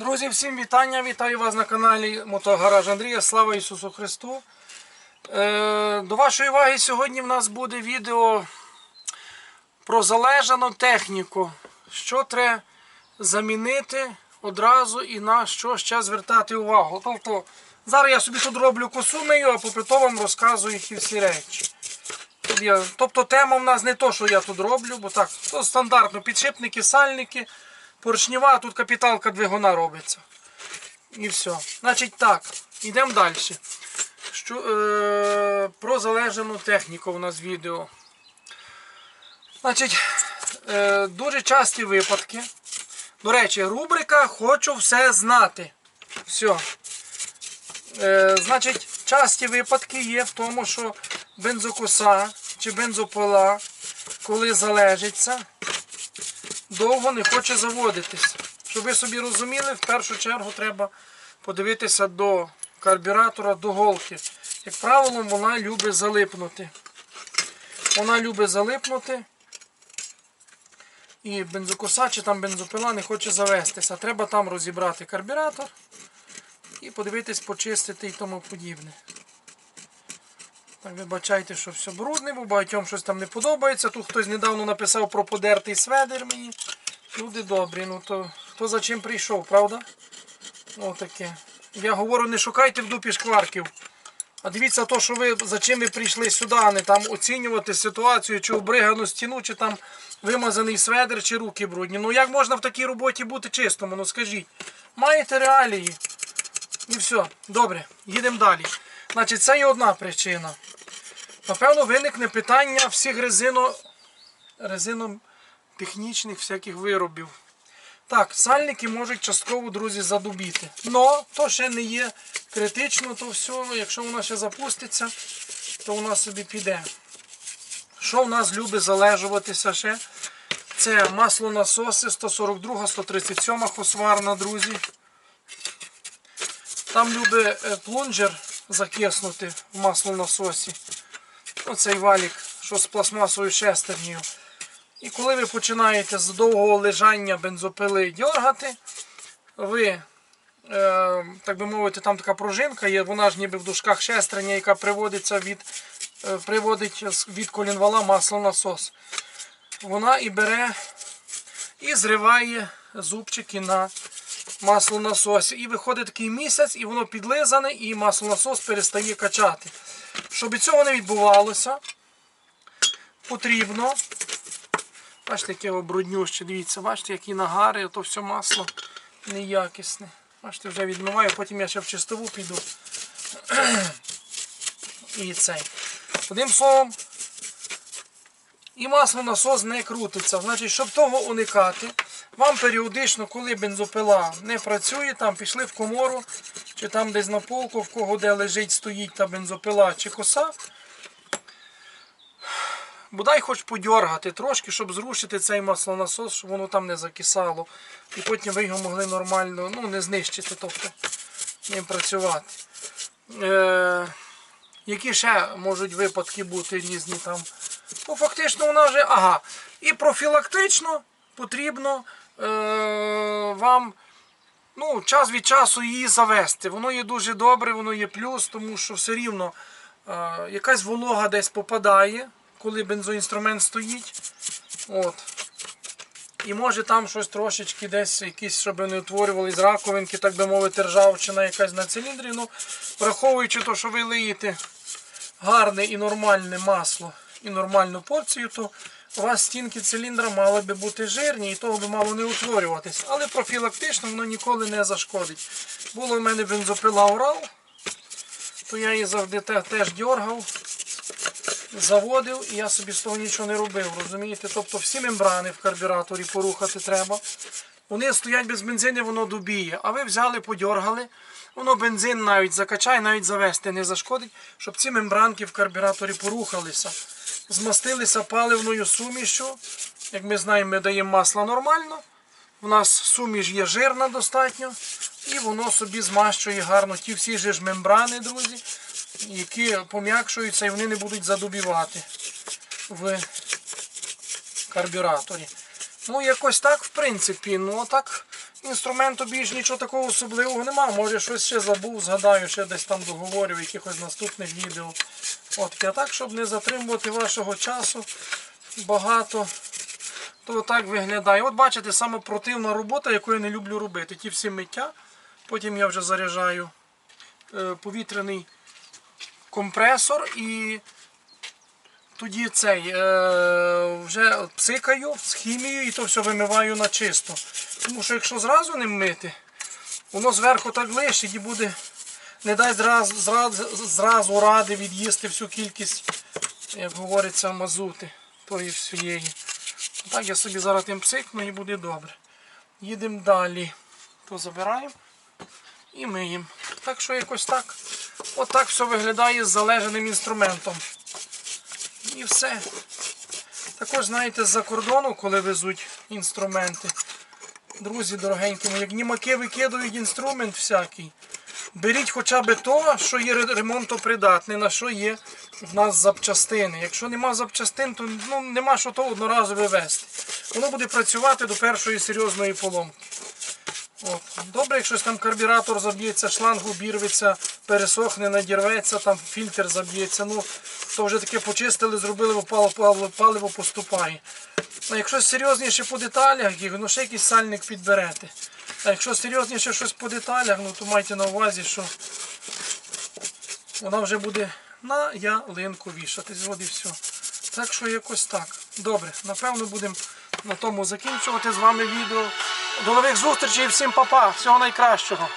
Друзі, всім вітання! Вітаю вас на каналі Мотогараж Андрія. Слава Ісусу Христу! Е, до вашої уваги сьогодні в нас буде відео про залежану техніку. Що треба замінити одразу і на що ще звертати увагу. Тобто, зараз я собі тут роблю косу мию, а попри вам розказую ті всі речі. Тобто тема в нас не то, що я тут роблю, бо так, стандартно підшипники, сальники, поршнева, а тут капіталка двигуна робиться. І все. Значить так, йдемо далі. Що, е, про залежану техніку у нас відео. Значить, е, дуже часті випадки. До речі, рубрика Хочу все знати. Все. Е, значить, часті випадки є в тому, що бензокоса чи бензопила, коли залежиться, довго не хоче заводитись. Щоб ви собі розуміли, в першу чергу треба подивитися до карбюратора, до голки. Як правило, вона любить залипнути. Вона любить залипнути. І бензокоса чи там бензопила не хоче завестися. Треба там розібрати карбюратор і подивитись, почистити і тому подібне. Так, вибачайте, що все брудне, бо багатьом щось там не подобається. Тут хтось недавно написав про подертий сведер мені. Люди добрі, ну то хто за чим прийшов, правда? Отаке. Я говорю, не шукайте в дупі шкварків. А дивіться то, що ви за чим ви прийшли сюди, а не там оцінювати ситуацію, чи обригану стіну, чи там вимазаний сведер, чи руки брудні. Ну як можна в такій роботі бути чистому? Ну скажіть. Маєте реалії. І все. Добре, їдемо далі. Значить, це є одна причина. Напевно, виникне питання всіх резино, резинотехнічних всяких виробів. Так, сальники можуть частково, друзі, задубіти. Но то ще не є критично, то все, якщо воно ще запуститься, то воно собі піде. Що в нас любить залежуватися ще? Це маслонасоси 142, 137 хосварна, друзі. Там любить е, плунжер закиснути в маслонасосі. Оцей валік, що з пластмасовою шестернею. І коли ви починаєте з довгого лежання бензопили дергати, ви, е, так би мовити, там така пружинка є, вона ж ніби в дужках шестерня, яка приводиться від, е, приводить від колінвала маслонасос. Вона і бере і зриває зубчики на маслонасосі. І виходить такий місяць, і воно підлизане, і маслонасос перестає качати. Щоб цього не відбувалося, потрібно. Бачите, яке обруднюще, дивіться, бачите, які нагари, то все масло неякісне. Бачите, вже відмиваю, потім я ще в чистову піду. І цей. Одним словом, і маслонасос не крутиться. Значить, щоб того уникати, вам періодично, коли бензопила не працює, там пішли в комору, чи там десь на полку, в кого де лежить, стоїть та бензопила чи коса. Бодай хоч подьоргати трошки, щоб зрушити цей маслонасос, щоб воно там не закисало. І потім ви його могли нормально ну, не знищити, тобто ним працювати. Е, які ще можуть випадки бути різні там? Ну, фактично вона вже. Ага. І профілактично потрібно е, вам ну, час від часу її завести. Воно є дуже добре, воно є плюс, тому що все рівно е, якась волога десь попадає, коли бензоінструмент стоїть. От. І може там щось трошечки десь, якісь, щоб не утворювались раковинки, так би мовити, ржавчина якась на циліндрі. Ну, враховуючи те, що ви лиєте гарне і нормальне масло і нормальну порцію, то у вас стінки циліндра мали би бути жирні і того би мало не утворюватись. Але профілактично воно ніколи не зашкодить. Було в мене бензопила Урал, то я її завжди теж дергав, заводив і я собі з того нічого не робив. Розумієте? Тобто всі мембрани в карбюраторі порухати треба. Вони стоять без бензину, воно дубіє. А ви взяли, подьоргали, воно бензин навіть закачає, навіть завести не зашкодить, щоб ці мембранки в карбюраторі порухалися. Змастилися паливною сумішю. Як ми знаємо, ми даємо масло нормально. У нас суміш є жирна достатньо. І воно собі змащує гарно ті всі ж мембрани, друзі, які пом'якшуються і вони не будуть задубівати в карбюраторі. Ну, якось так, в принципі, ну так інструменту більш нічого такого особливого нема. Може щось ще забув, згадаю, ще десь там договорю в якихось наступних відео. От. А так, щоб не затримувати вашого часу багато, то так виглядає. От бачите, саме противна робота, яку я не люблю робити. Ті всі миття. Потім я вже заряджаю е, повітряний компресор і тоді цей е, вже псикаю з хімією і то все вимиваю на чисто. Тому що якщо зразу не мити, воно зверху так лишить і буде, не дай зразу, зразу, зразу ради від'їсти всю кількість, як говориться, мазути тої всієї. Так я собі зараз тим псикну і буде добре. Їдемо далі. То забираємо і миємо. Так що якось так. Отак все виглядає з залежаним інструментом. І все. Також, знаєте, з-за кордону, коли везуть інструменти. Друзі дорогенькі, як німаки викидують інструмент всякий. Беріть хоча б то, що є ремонтопридатне, на що є в нас запчастини. Якщо нема запчастин, то ну, нема що то одноразове вести. Воно буде працювати до першої серйозної поломки. От. Добре, якщо там карбюратор заб'ється, шланг обірветься, пересохне, надірветься, там фільтр заб'ється. Ну, то вже таке почистили, зробили, паливо, паливо, поступає. А якщо серйозніше по деталях, ну ще якийсь сальник підберете. А якщо серйозніше щось по деталях, ну то майте на увазі, що вона вже буде на ялинку вішатись. От і все. Так що якось так. Добре, напевно будемо на тому закінчувати з вами відео. До нових зустрічей, і всім па-па, всього найкращого.